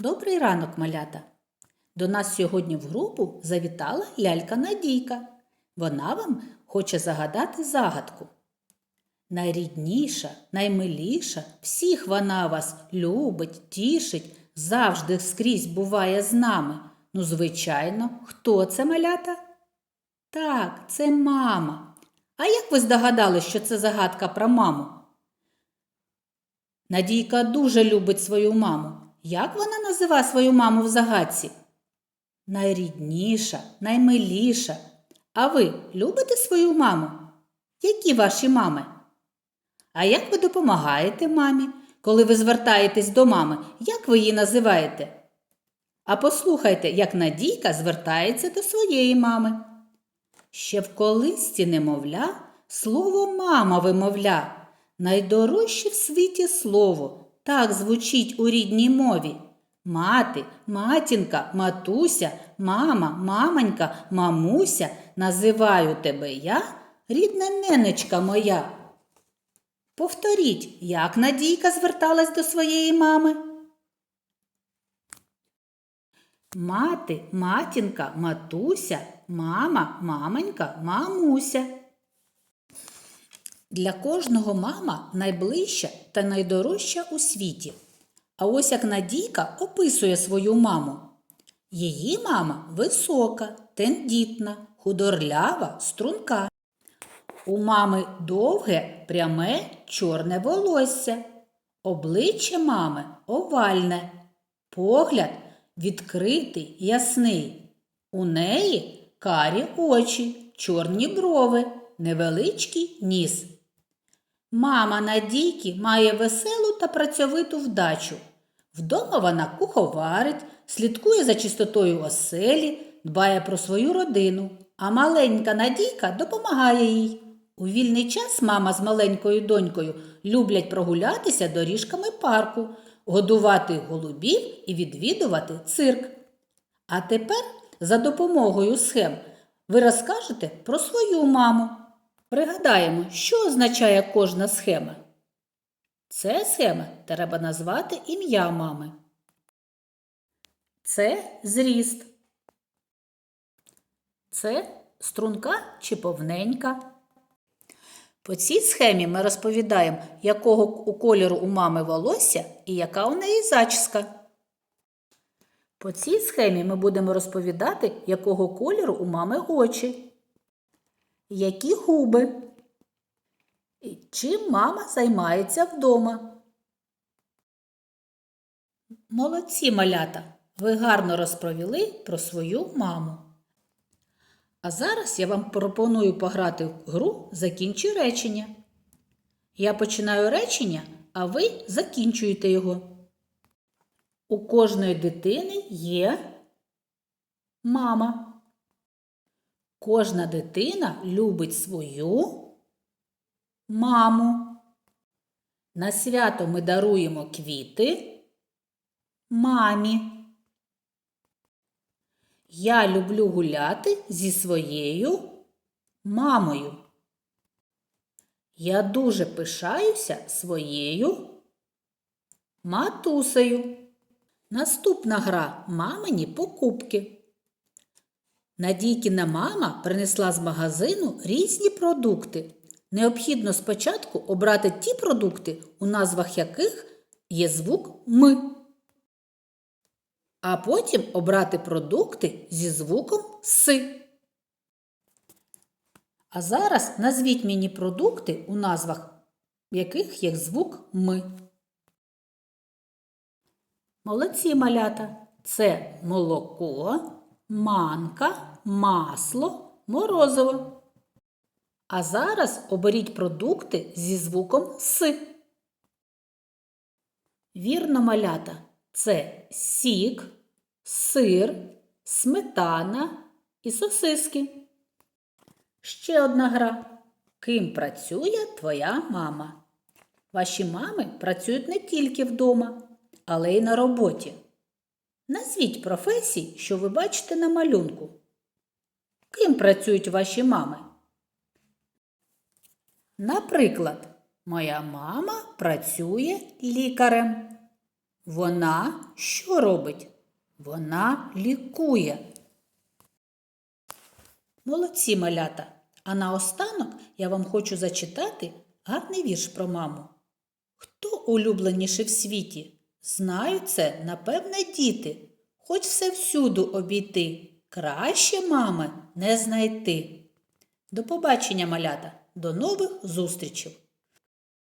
Добрий ранок, малята! До нас сьогодні в групу завітала лялька Надійка. Вона вам хоче загадати загадку. Найрідніша, наймиліша, всіх вона вас любить, тішить, завжди скрізь буває з нами. Ну, звичайно, хто це малята? Так, це мама. А як ви здогадали, що це загадка про маму? Надійка дуже любить свою маму. Як вона називає свою маму в загадці? Найрідніша, наймиліша. А ви любите свою маму? Які ваші мами? А як ви допомагаєте мамі, коли ви звертаєтесь до мами? Як ви її називаєте? А послухайте, як Надійка звертається до своєї мами. Ще в колисці немовля слово мама вимовля. Найдорожче в світі слово так звучить у рідній мові. Мати, матінка, матуся, мама, мамонька, мамуся, називаю тебе я, рідна ненечка моя. Повторіть, як Надійка зверталась до своєї мами. Мати, матінка, матуся, мама, мамонька, мамуся. Для кожного мама найближча та найдорожча у світі. А ось як Надійка описує свою маму. Її мама висока, тендітна, худорлява, струнка. У мами довге, пряме, чорне волосся. Обличчя мами овальне, погляд відкритий, ясний. У неї карі очі, чорні брови, невеличкий ніс. Мама Надійки має веселу та працьовиту вдачу. Вдома вона куховарить, слідкує за чистотою оселі, дбає про свою родину, а маленька Надійка допомагає їй. У вільний час мама з маленькою донькою люблять прогулятися доріжками парку, годувати голубів і відвідувати цирк. А тепер за допомогою схем ви розкажете про свою маму. Пригадаємо, що означає кожна схема. Це схема треба назвати ім'я мами. Це зріст. Це струнка чи повненька. По цій схемі ми розповідаємо, якого у кольору у мами волосся і яка у неї зачіска. По цій схемі ми будемо розповідати, якого кольору у мами очі, які губи, чим мама займається вдома. Молодці малята! Ви гарно розповіли про свою маму. А зараз я вам пропоную пограти в гру Закінчи речення. Я починаю речення, а ви закінчуєте його. У кожної дитини є мама. Кожна дитина любить свою маму. На свято ми даруємо квіти мамі. Я люблю гуляти зі своєю мамою. Я дуже пишаюся своєю матусею. Наступна гра мамині покупки. Надійкіна мама принесла з магазину різні продукти. Необхідно спочатку обрати ті продукти, у назвах яких є звук М. А потім обрати продукти зі звуком С. А зараз назвіть мені продукти, у назвах яких є звук М. Молодці малята. Це молоко, манка, масло, морозиво. А зараз оберіть продукти зі звуком С. Вірно, малята. Це сік, сир, сметана і сосиски. Ще одна гра. Ким працює твоя мама? Ваші мами працюють не тільки вдома, але й на роботі. Назвіть професії, що ви бачите на малюнку. Ким працюють ваші мами? Наприклад, моя мама працює лікарем. Вона що робить? Вона лікує. Молодці малята. А наостанок я вам хочу зачитати гарний вірш про маму. Хто улюбленіший в світі? Знаю це, напевне, діти. Хоч все всюду обійти, краще мами не знайти. До побачення, малята, до нових зустрічей!